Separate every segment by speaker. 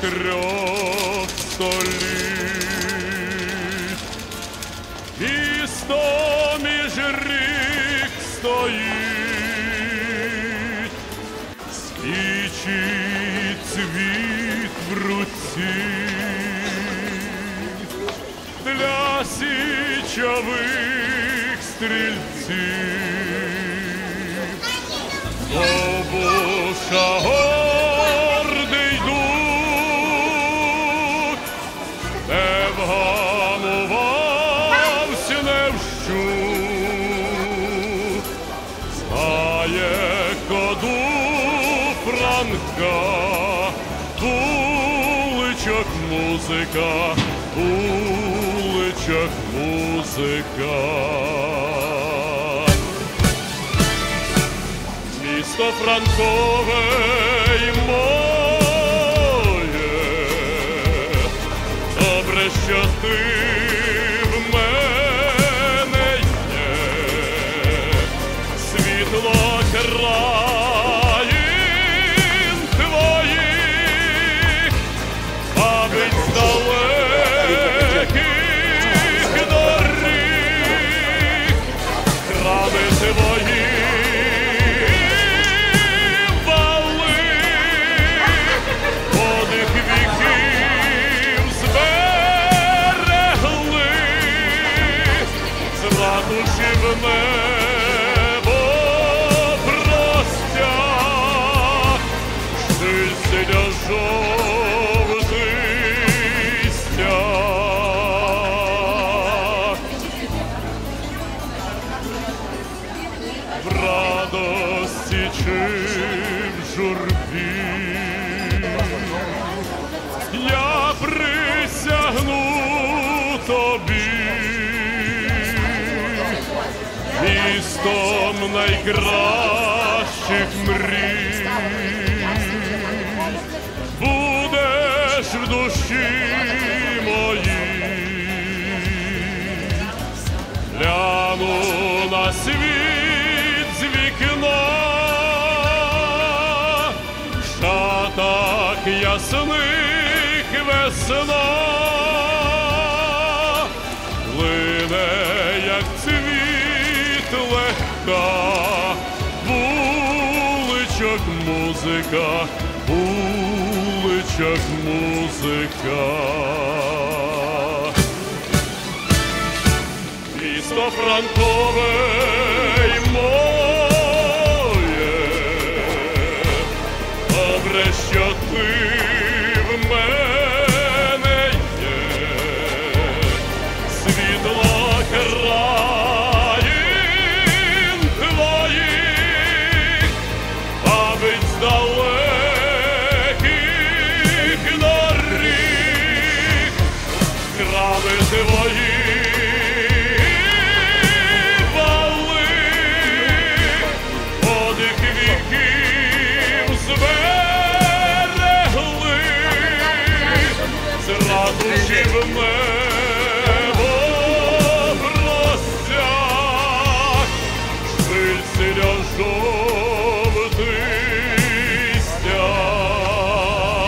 Speaker 1: пліт. Місто між рік стоїть, свічить цвіт в руці для січових стрільців. Довбуша Франка, вуличок музика, вуличок музика. Місто Франкове й моє, добре, що ти з в небо простяг, штильця жовтий стяг. в радості чи журбі. Містом найкращих мрій. Будеш в душі моїй. Гляну на світ з вікна, шатах ясних весна, вуличок музика, вуличах музика. Місто Франкове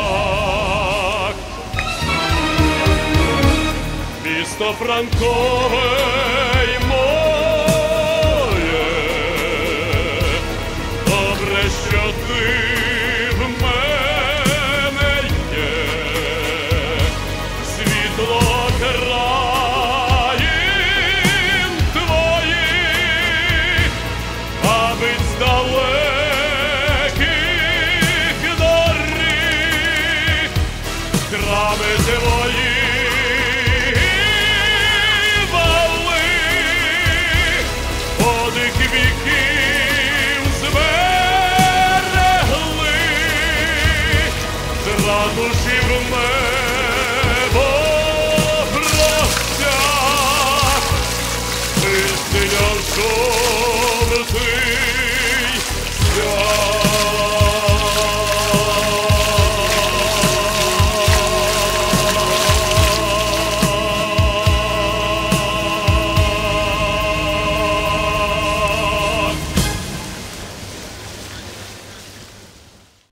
Speaker 1: стяг. Місто Франкове й моє, добре, що ти храми твої вали, подих віків зберегли, з ратуші в небо стяг.